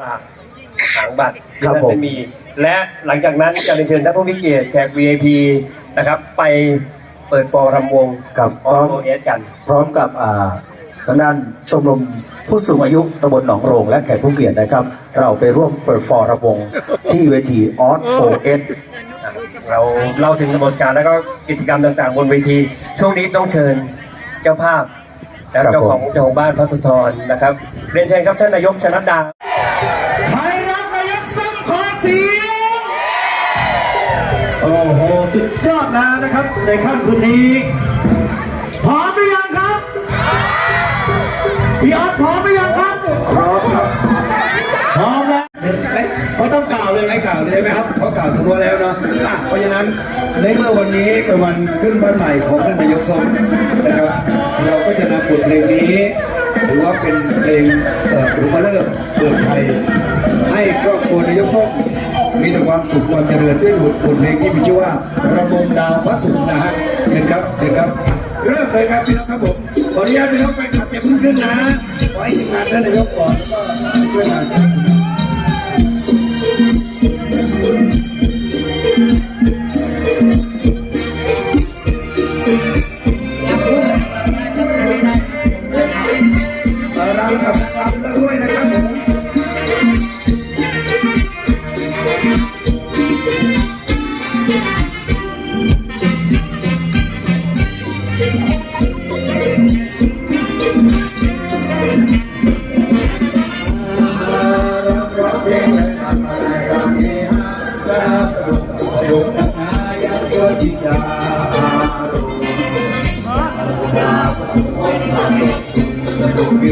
ปราบหางบัตรครับที่ผมนั่นไม่มี และหลังจากนั้นจะเรียนเชิญท่านผู้มีเกียรติแขก VIP นะครับ ไปเปิดฟอร์รำวงกับพออร้อม โอเอสกัน พร้อมกับอ่าทางด้านชมรมผู้สูงอายุตำบลหนองโรงและแขกผู้เกียรตินะครับ เราไปร่วมเปิดฟอร์ระวงที่เวทีออสโฟเอส เราเล่าถึงกระบวนการแล้วก็กิจกรรมต่างๆ บนเวที ช่วงนี้ต้องเชิญเจ้าภาพและครับเจ้าของผมเจ้าของบ้านพระสุธรนะครับ เรียนเชิญครับท่านนายกชนัดดา ใครรักนายกสักขอเสียงโอ้โห สุดยอดแล้วนะครับ ในค่ำคืนนี้ พร้อมหรือยังครับ พี่ออสพร้อมหรือยังครับ พร้อมครับ พร้อมแล้วไม่ต้องกล่าวเลยไม่กล่าวเลยใช่ไหมครับ เพราะกล่าวทั้งตัวแล้วเนาะอะเพราะฉะนั้นในเมื่อวันนี้เป็นวันขึ้นบ้านใหม่ของท่านนายกสมนะครับ เราก็จะนำบทเพลงนี้ ถือว่าเป็นเพลงเอ่อรูมาเลิกษ์เปิดไทย ให้ครอบครัวนายกส้มมีแต่ความสุขความเจริญด้วยบทเพลงที่มีชื่อว่าระบมดาวพระสุขนะฮะเชิญครับเชิญครับเริ่มเลยครับพี่น้องครับผมขออนุญาตพี่น้องไปขับเพิ่งขึ้นนะขอให้ทีมงานท่านนายกก่อนแล้วก็ช่วยงาน ไ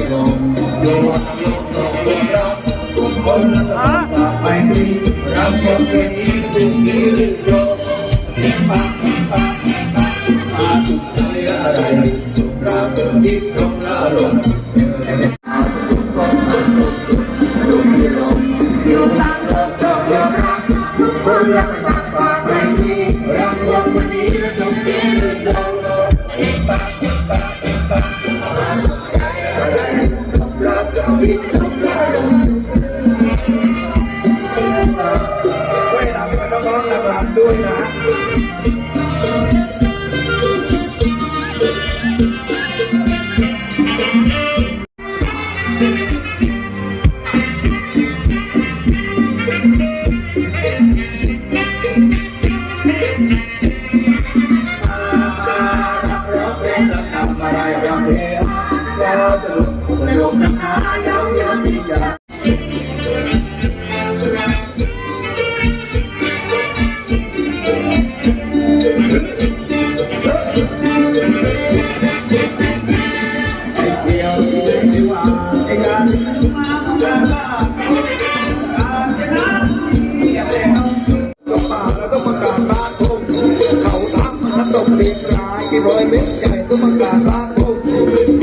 กี่ร้อยเมตรใหญ่ก็ประกาศบ้านทุ่ง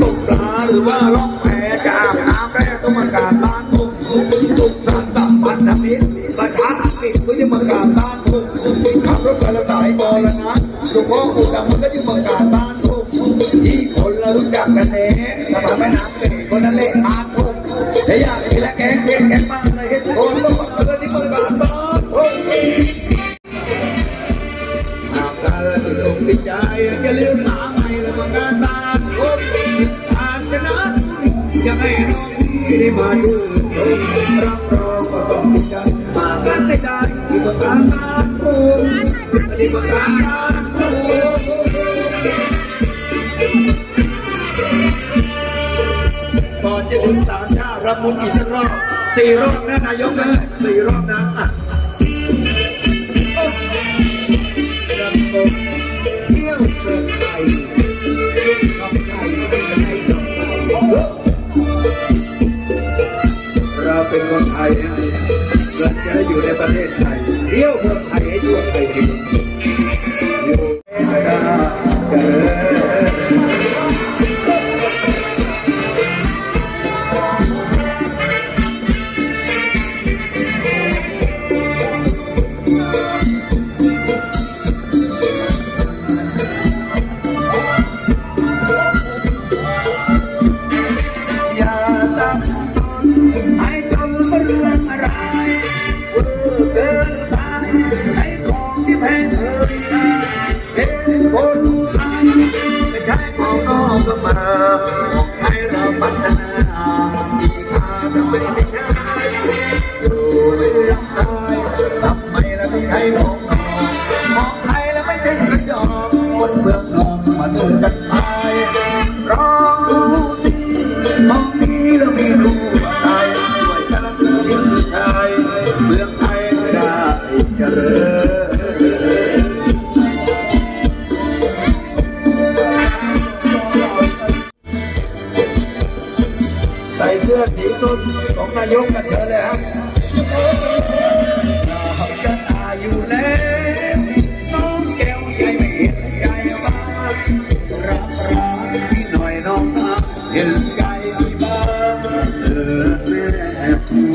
ตกปลาหรือว่าล่องแพจะอาบน้ำแร่ก็ประกาศบ้านทุ่งสุขสันต์สัมพันธมิตรประชาอังกฤษก็ยังประกาศบ้านทุ่ขับรถไปแล้วสายบอลนะหลวงพ่อปู่ดำมันก็ยังประกาศบ้านทุ่งที่คนเรารู้จักกันเองสะพานแม่น้ำเสด็จคนนั้นเล่บ้านทุ่งแต่อยากให้ละแกงเก่งแกงมากเลยเห็นคนต้อง อย่าลืมหาใหม่และมางานบ้านพบทานชนะจะให้น้องพี่ได้มาดูชมรับรองก็ต้องติดใจมากันได้ใจที่ประการบ้านทุ่งที่ประการบ้านทุ่งก่อนจะถึงสามชาติรับมุนอีกสักรอบสี่รอบนะนายกนะสี่รอบนะ เป็นคนไทยนะเกิดจะอยู่ในประเทศไทยเที่ยวเมืองไทยให้ทั่วไทยกิ and hurry. เธอแล้วเราจะตาอยู่แล้วน้องแก้วใหญ่เห็นบ้างรับรักพี่หน่อยน้องนะเห็นใจพี่บ้างเออแม่ผู้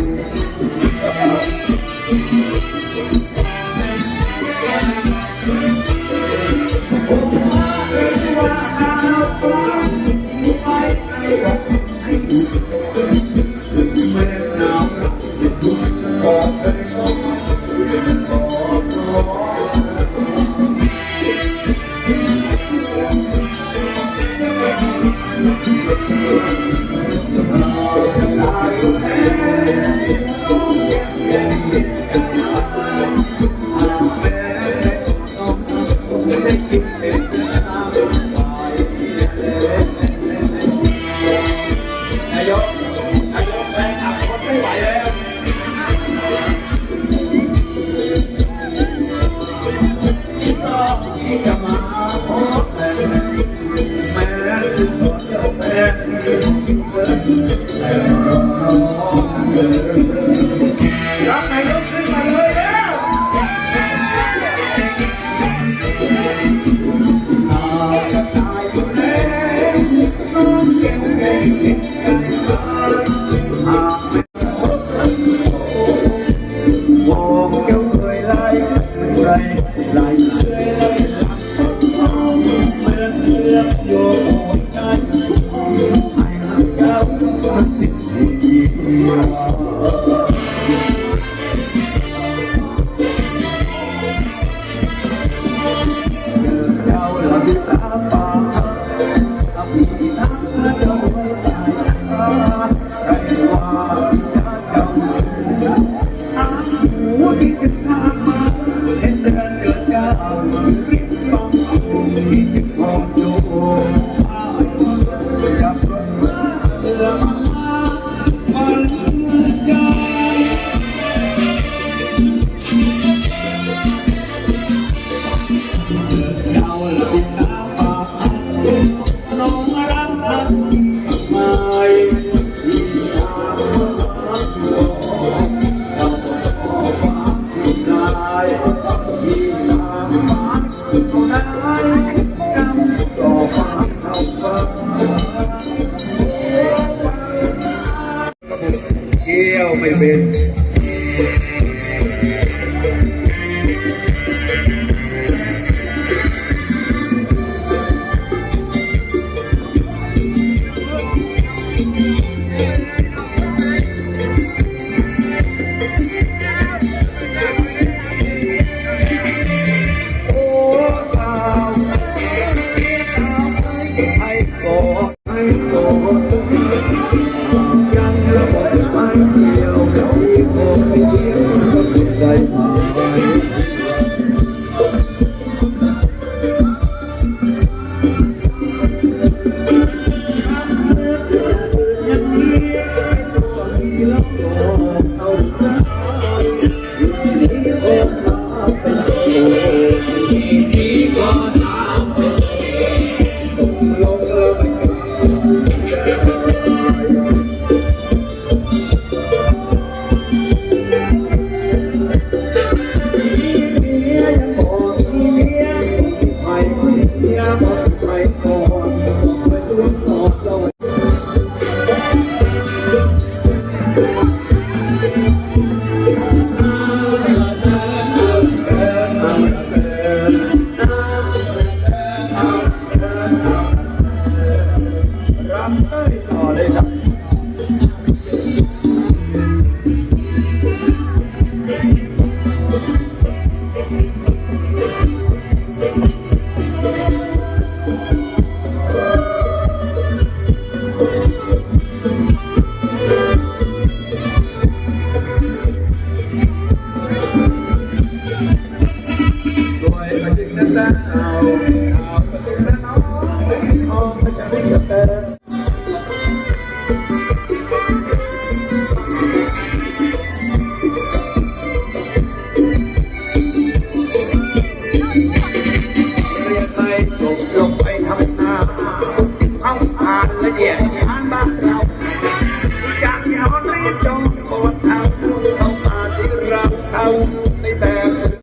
Yeah. aqui é meu bem?